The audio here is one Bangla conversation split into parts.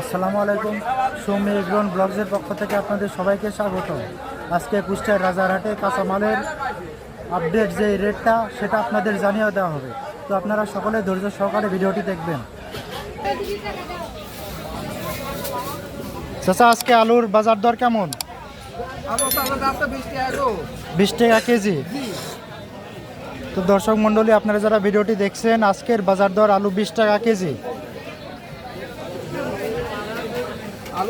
আসসালামু আলাইকুম। সৌমি এগ্রন ব্লগসের পক্ষ থেকে আপনাদের সবাইকে স্বাগত। আজকে কুষ্টিয়ার রাজারহাটে কাঁচামালের আপডেট যে রেটটা সেটা আপনাদের জানিয়ে দেওয়া হবে। তো আপনারা সকলে ধৈর্য সহকারে ভিডিওটি দেখবেন। চাচা আজকে আলুর বাজার দর কেমন? বিশ টাকা কেজি। তো দর্শক মণ্ডলী আপনারা যারা ভিডিওটি দেখছেন আজকের বাজার দর আলু বিশ টাকা কেজি আলু সস্তা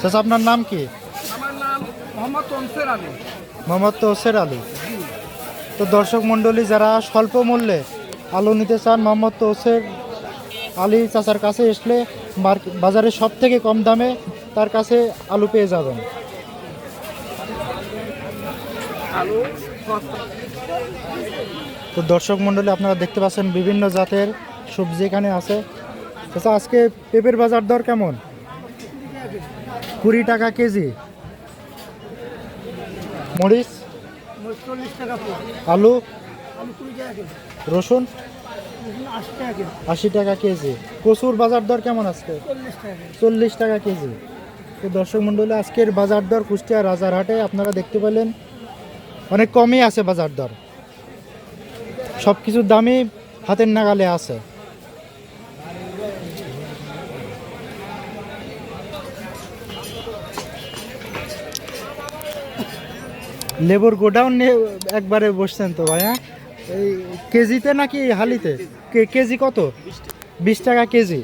চাচা আপনার নাম কি? আমার নাম মোহাম্মদ তনসের আলী। মোহাম্মদ তোসের আলু। তো দর্শক মণ্ডলী যারা স্বল্প মূল্যে আলু নিতে চান মোহাম্মদ তোসের আলী চাচার কাছে আসলে বাজারে সব থেকে কম দামে তার কাছে আলু পেয়ে যাবেন। তো দর্শক মণ্ডলী আপনারা দেখতে পাচ্ছেন বিভিন্ন জাতের সবজি এখানে আছে। আচ্ছা আজকে পেঁপের বাজার দর কেমন? কুড়ি টাকা কেজি। মরিচ? আলু? রসুন? আশি টাকা কেজি। কচুর বাজার দর কেমন আজকে? চল্লিশ টাকা কেজি। চল্লিশ টাকা কেজি তো দর্শক মণ্ডলী, আজকের বাজার দর কুষ্টিয়া রাজারহাটে আপনারা দেখতে পেলেন। অনেক কমই আছে বাজার দর। সব কিছুর দামই হাতের নাগালে আছে। লেবুর গোডাউন নিয়ে একবারে বসছেন তো ভাইয়া। এই কেজিতে নাকি হালিতে? কে- কেজি কত? বিশ টাকা কেজি।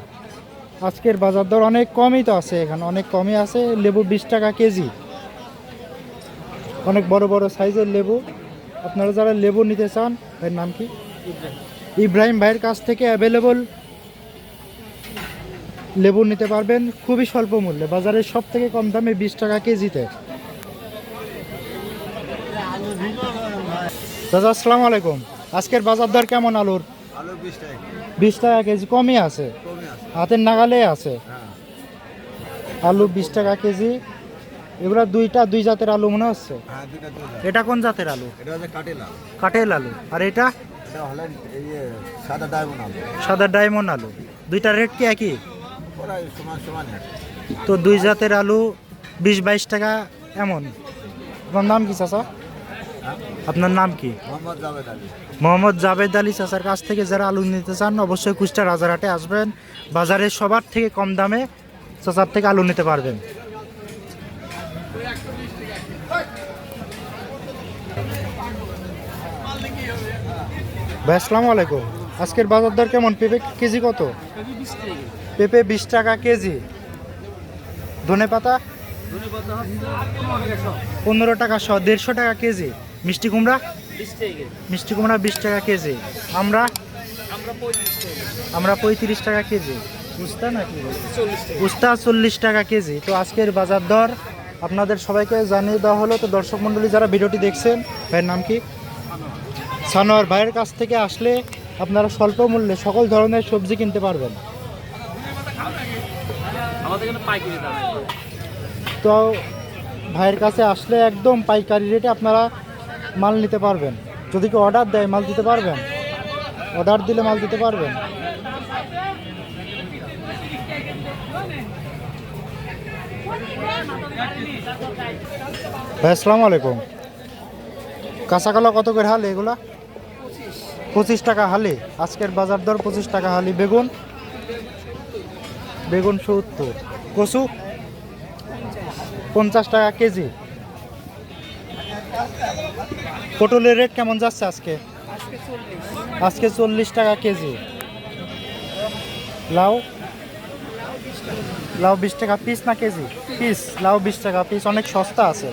আজকের বাজার দর অনেক কমই তো আছে এখানে অনেক কমই আছে। লেবু বিশ টাকা কেজি। অনেক বড় বড় সাইজের লেবু। আপনারা যারা লেবু নিতে চান ভাইয়ের নাম কি? ইব্রাহিম। ভাইয়ের কাছ থেকে অ্যাভেলেবল লেবু নিতে পারবেন। খুবই স্বল্প মূল্যে বাজারের সব থেকে কম দামে বিশ টাকা কেজিতে। দাদা আসসালামু আলাইকুম। আজকের বাজার দর কেমন আলুর? আলু বিশ টাকা কেজি। কমই আছে? কমে আছে। হাতের নাগালে আছে? হ্যাঁ। আলু বিশ টাকা কেজি। এগুলো দুইটা দুই জাতের আলু মনে হচ্ছে? হ্যাঁ এটা কোন জাতের আলু? এটা হচ্ছে কাটেলা কাটেল আলু। আর এটা? এটা হলে এই যে সাদা ডায়মন্ড আলু। সাদা ডায়মন্ড আলু। দুইটা রেট কি একই? ওরা সমান সমান তো দুই জাতের আলু বিশ বাইশ টাকা এমন। নাম কি চাচা? আপনার নাম কি? মোহাম্মদ জাভেদ আলী। মোহাম্মদ জাভেদ আলী চাচার কাছ থেকে যারা আলু নিতে চান অবশ্যই কুষ্টা রাজারহাটে আসবেন। বাজারে সবার থেকে কম দামে চাচার থেকে আলু নিতে পারবেন। ভাই আসসালামু আলাইকুম। আজকের বাজার দর কেমন? পেঁপে কেজি কত? পেঁপে বিশ টাকা কেজি। ধনে পাতা পনেরো টাকা শ দেড়শো টাকা কেজি। মিষ্টি কুমড়া? মিষ্টি কুমড়া বিশ টাকা কেজি। আমরা? আমরা পঁয়ত্রিশ টাকা কেজি। উস্তা নাকি উস্তা চল্লিশ টাকা কেজি। তো আজকের বাজার দর আপনাদের সবাইকে জানিয়ে দেওয়া হলো। তো দর্শক মণ্ডলী যারা ভিডিওটি দেখছেন ভাইয়ের নাম কি? সানোয়ার। ভাইয়ের কাছ থেকে আসলে আপনারা স্বল্প মূল্যে সকল ধরনের সবজি কিনতে পারবেন। তো ভাইয়ের কাছে আসলে একদম পাইকারি রেটে আপনারা মাল নিতে পারবেন। যদি কেউ অর্ডার দেয়, মাল দিতে পারবেন? অর্ডার দিলে মাল দিতে পারবেন? ভাই, আসসালামু আলাইকুম। কাঁচা কলা কত করে হালে এগুলা? পঁচিশ টাকা হালি। আজকের বাজার দর পঁচিশ টাকা হালি। বেগুন? বেগুন সত্তর। কচু? পঞ্চাশ টাকা কেজি। পটলের রেট কেমন যাচ্ছে আজকে? আজকে চল্লিশ টাকা কেজি। লাউ? লাউ বিশ টাকা পিস না কেজি? পিস লাউ বিশ টাকা পিস অনেক সস্তা আছে।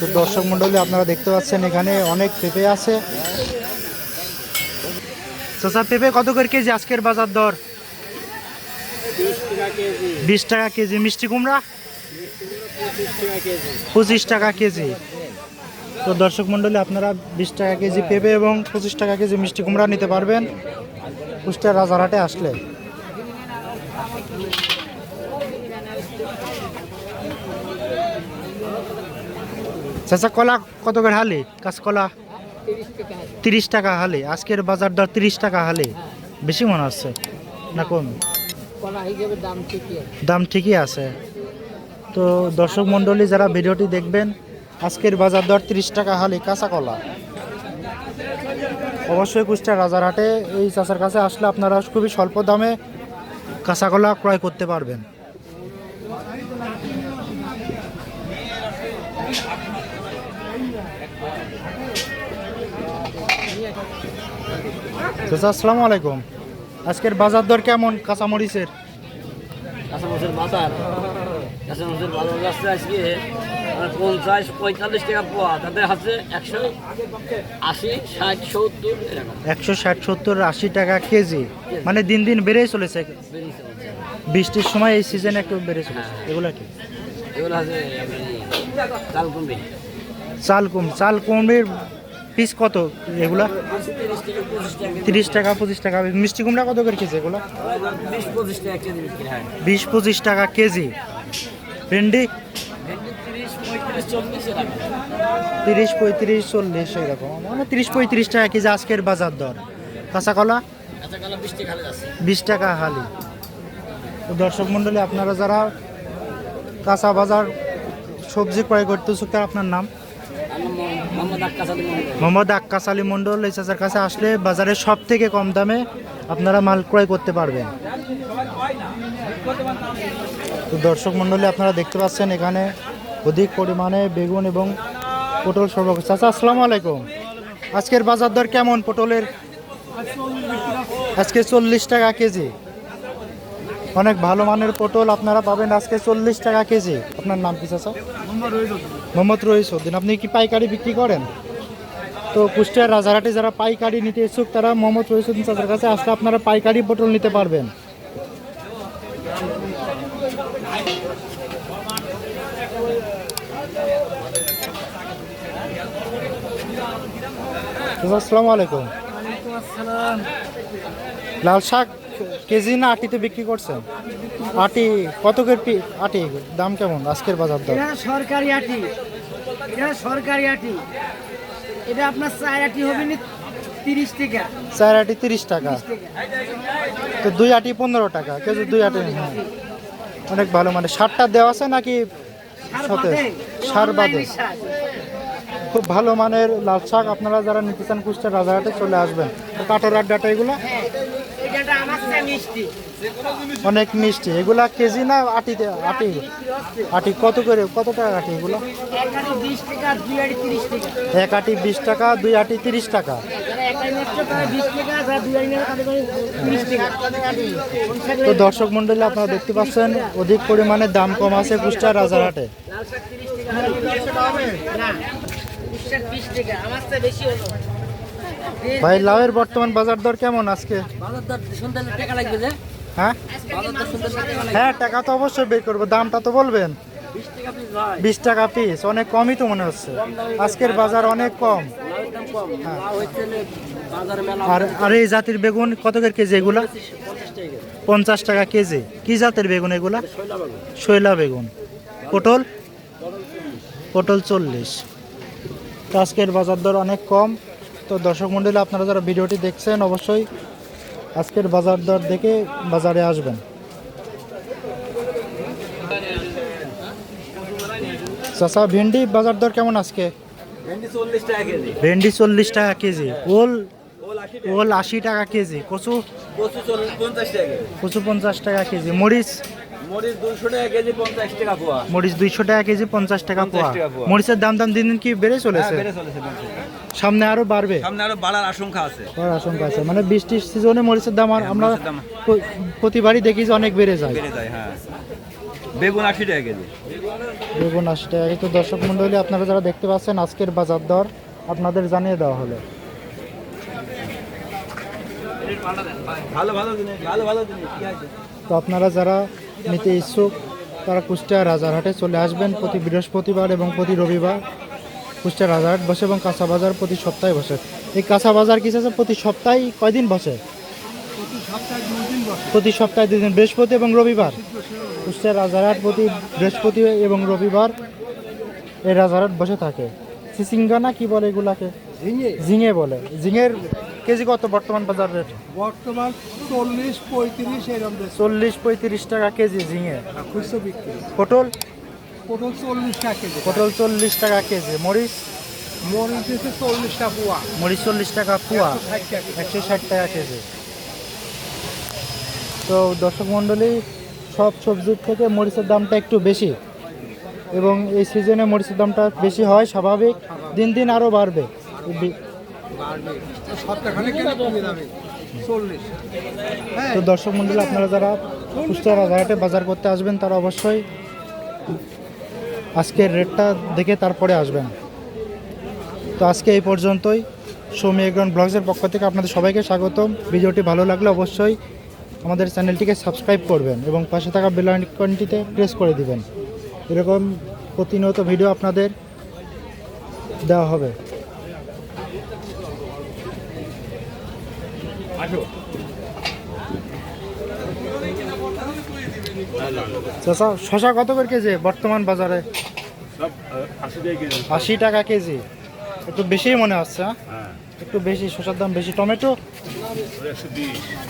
তো দর্শক মণ্ডলী, আপনারা দেখতে পাচ্ছেন এখানে অনেক পেঁপে আছে। চাচা পেঁপে কত করে কেজি আজকের বাজার দর? বিশ টাকা কেজি। মিষ্টি কুমড়া? পঁচিশ টাকা কেজি। তো দর্শক মণ্ডলী, আপনারা বিশ টাকা কেজি পেঁপে এবং পঁচিশ টাকা কেজি মিষ্টি কুমড়া নিতে পারবেন। কুষ্টিয়া রাজারহাটে আসলে। চাচা, কলা কত করে হালি? কাঁচকলা? তিরিশ টাকা হালি আজকের বাজার দর তিরিশ টাকা হালি বেশি মনে হচ্ছে না কম? দাম ঠিকই আছে। তো দর্শক মণ্ডলী যারা ভিডিওটি দেখবেন আজকের বাজার দর তিরিশ টাকা হালি কাঁচা কলা। অবশ্যই কুষ্টিয়া রাজারহাটে এই চাচার কাছে আসলে আপনারা খুবই স্বল্প দামে কাঁচা কলা ক্রয় করতে পারবেন। চাচা আসসালামু আলাইকুম। আজকের বাজার দর কেমন কাঁচামরিচের? কাঁচামরিচের বাজার। কাঁচামরিচের বাজার যাচ্ছে আজকে পঞ্চাশ পঁয়তাল্লিশ টাকা পোয়া। তাতে আছে একশো আশি ষাট সত্তর একশো ষাট সত্তর আশি টাকা কেজি। মানে দিন দিন বেড়েই চলেছে। বৃষ্টির সময় এই সিজনে একটু বেড়ে চলেছে। এগুলো কি? এগুলো আছে চাল কমবে চাল কম চাল কমের পিস কত এগুলা? তিরিশ টাকা, পঁচিশ টাকা। মিষ্টি কুমড়া কত করে কেজি এগুলো? বিশ, পঁচিশ টাকা কেজি। ভেন্ডি? তিরিশ, পঁয়ত্রিশ, চল্লিশ এরকম। মানে তিরিশ, পঁয়ত্রিশ টাকা কেজি আজকের বাজার দর। কাঁচা কলা? বিশ টাকা হালে। দর্শক মণ্ডলী আপনারা যারা কাঁচা বাজার সবজি ক্রয় করতে ইচ্ছুক তারা আপনার নাম মোহাম্মদ আক্কাস আলী মন্ডল এই চাচার কাছে আসলে বাজারে সব থেকে কম দামে আপনারা মাল ক্রয় করতে পারবেন। তো দর্শক মণ্ডলী, আপনারা দেখতে পাচ্ছেন এখানে অধিক পরিমাণে বেগুন এবং পটল সর্বক চাচা, আসসালামু আলাইকুম। আজকের বাজার দর কেমন পটলের? আজকে চল্লিশ টাকা কেজি। অনেক ভালো মানের পটল আপনারা পাবেন আজকে চল্লিশ টাকা কেজি। আপনার নাম কি, চাচা? মোহাম্মদ রহিসুদ্দিন আপনি কি পাইকারি বিক্রি করেন? তো কুষ্টিয়ার রাজারহাটে যারা পাইকারি নিতে ইচ্ছুক তারা মোহাম্মদ রহিসুদ্দিন চাচার কাছে আসলে আপনারা পাইকারি পটল নিতে পারবেন। আসসালামু আলাইকুম। লাল শাক কেজি না আটিতে বিক্রি করছেন? আটি কত কেপি আটি? দাম কেমন আজকের বাজার দর? এটা সরকারি আটি। এটা সরকারি আটি। এটা আপনার চার আটি হবে না তিরিশ টাকা। চার আটি তিরিশ টাকা। তো দুই আটি পনেরো টাকা কেজি দুই আটি হ্যাঁ। অনেক ভালো মানে সারটা দেওয়া আছে নাকি সতেজ সার বাদে। খুব ভালো মানের লাল শাক আপনারা যারা নিতে চান কুষ্টিয়া রাজারহাটে চলে আসবেন। কাঠের আড্ডাটা এগুলো। অনেক মিষ্টি। এগুলা কেজি না আটিতে আটি? আটি কত করে? কত টাকা আটি এগুলো? এক আটি বিশ টাকা দুই আটি তিরিশ টাকা। তো দর্শক মন্ডলী আপনারা দেখতে পাচ্ছেন অধিক পরিমাণে দাম কম আছে কুষ্টিয়া রাজারহাটে। টাকা আমার বেশি হলো। ভাই লাউয়ের বর্তমান বাজার দর কেমন আজকে? বাজার দর শুনতে টাকা লাগবে যে। হ্যাঁ? হ্যাঁ টাকা তো অবশ্যই বের করব। দামটা তো বলবেন? বিশ টাকা পিস অনেক কমই তো মনে হচ্ছে। আজকের বাজার অনেক কম। লাউয়ের দাম কম। লাউ হচ্ছে যে বাজারে মেলা। আর আর এই জাতির বেগুন কত করে কেজি এগুলা? পঞ্চাশ টাকা কেজি। কি জাতের বেগুন এগুলা? শৈলা বেগুন। পটল? পটল চল্লিশ। আজকের বাজার দর অনেক কম। তো দর্শক মণ্ডলী আপনারা যারা ভিডিওটি দেখছেন অবশ্যই আজকের বাজার দর দেখে বাজারে আসবেন। চাচা ভেন্ডি বাজার দর কেমন আজকে? ভেন্ডি চল্লিশ টাকা কেজি। ভেন্ডি চল্লিশ টাকা কেজি ওল ওল আশি টাকা। কেজি কচু কচু পঞ্চাশ টাকা কচু পঞ্চাশ টাকা কেজি মরিচ মরিচ দুশো টাকা কেজি পঞ্চাশ টাকা পোয়া। মরিচ দুইশো টাকা কেজি পঞ্চাশ টাকা 50 পোয়া। টাকা পোয়া। মরিচের দাম দাম দিন দিন কি বেড়ে চলেছে? বেড়ে চলেছে সামনে আরও বাড়বে? সামনে আরও বাড়ার আশঙ্কা আছে। হওয়ার আশঙ্কা আছে। মানে বৃষ্টির সিজনে মরিচের দাম আর আমরা দাম- প্র- প্রতিবারই দেখি যে অনেক বেড়ে যায়। বেড়ে যায় হ্যাঁ। বেগুন আশি টাকা কেজি। বেগুন আশি টাকা এই তো দর্শক মন্ডলী আপনারা যারা দেখতে পাচ্ছেন আজকের বাজার দর আপনাদের জানিয়ে দেওয়া হলো। ভালো ভালো জিনিস ভালো ভালো জিনিস। তো আপনারা যারা নিতে ইচ্ছুক, তারা কুষ্টিয়া রাজারহাটে চলে আসবেন প্রতি বৃহস্পতিবার এবং প্রতি রবিবার। কুষ্টিয়া রাজারহাট বসে এবং কাঁচা বাজার প্রতি সপ্তাহে বসে। এই কাঁচা বাজার আছে? প্রতি সপ্তাহে কয়দিন বসে? প্রতি সপ্তাহে দুই দিন, বৃহস্পতি এবং রবিবার। কুষ্টিয়া রাজারহাট প্রতি বৃহস্পতি এবং রবিবার এই রাজারহাট বসে থাকে। সিসিঙ্গা না কি বলে এগুলাকে? ঝিঙে। ঝিঙে বলে। ঝিঙের কেজি কত বর্তমান বাজার রেট? বর্তমান চল্লিশ পঁয়ত্রিশ এরকম চল্লিশ পঁয়ত্রিশ টাকা কেজি ঝিঙে। খুচরো বিক্রি। পটল? পটল চল্লিশ টাকা কেজি। পটল চল্লিশ টাকা কেজি। মরিচ? মরিচ দিচ্ছে চল্লিশ টাকা পোয়া। মরিচ চল্লিশ টাকা পোয়া। একশো ষাট টাকা কেজি। তো দর্শক মণ্ডলী সব সবজির থেকে মরিচের দামটা একটু বেশি। এবং এই সিজনে মরিচের দামটা বেশি হয় স্বাভাবিক। দিন দিন আরও বাড়বে। চল্লিশ। হ্যাঁ। তো দর্শক মণ্ডলী আপনারা যারা কুষ্টিয়া রাজারহাটে বাজার করতে আসবেন তারা অবশ্যই আজকের রেটটা দেখে তারপরে আসবেন। তো আজকে এই পর্যন্তই। সৌমি এগ্রন ব্লগসের পক্ষ থেকে আপনাদের সবাইকে স্বাগতম। ভিডিওটি ভালো লাগলে অবশ্যই আমাদের চ্যানেলটিকে সাবস্ক্রাইব করবেন এবং পাশে থাকা বেল আইকনটিতে প্রেস করে দিবেন। এরকম প্রতিনিয়ত ভিডিও আপনাদের দেওয়া হবে। চাচা শশা কত করে কেজি বর্তমান বাজারে? আশি টাকা কেজি। একটু বেশিই মনে হচ্ছে হ্যাঁ? একটু বেশি শসার দাম বেশি। টমেটো?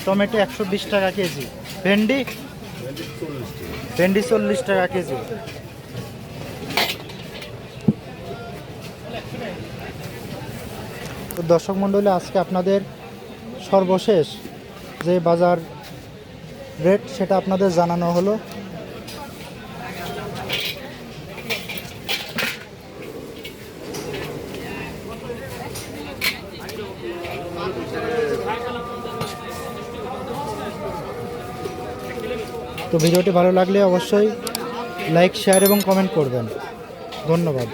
টমেটো একশো বিশ টাকা কেজি। ভেন্ডি? ভেন্ডি চল্লিশ টাকা কেজি। তো দর্শক মণ্ডলী, আজকে আপনাদের সর্বশেষ যে বাজার রেট সেটা আপনাদের জানানো হলো। তো ভিডিওটি ভালো লাগলে অবশ্যই লাইক, শেয়ার এবং কমেন্ট করবেন। ধন্যবাদ।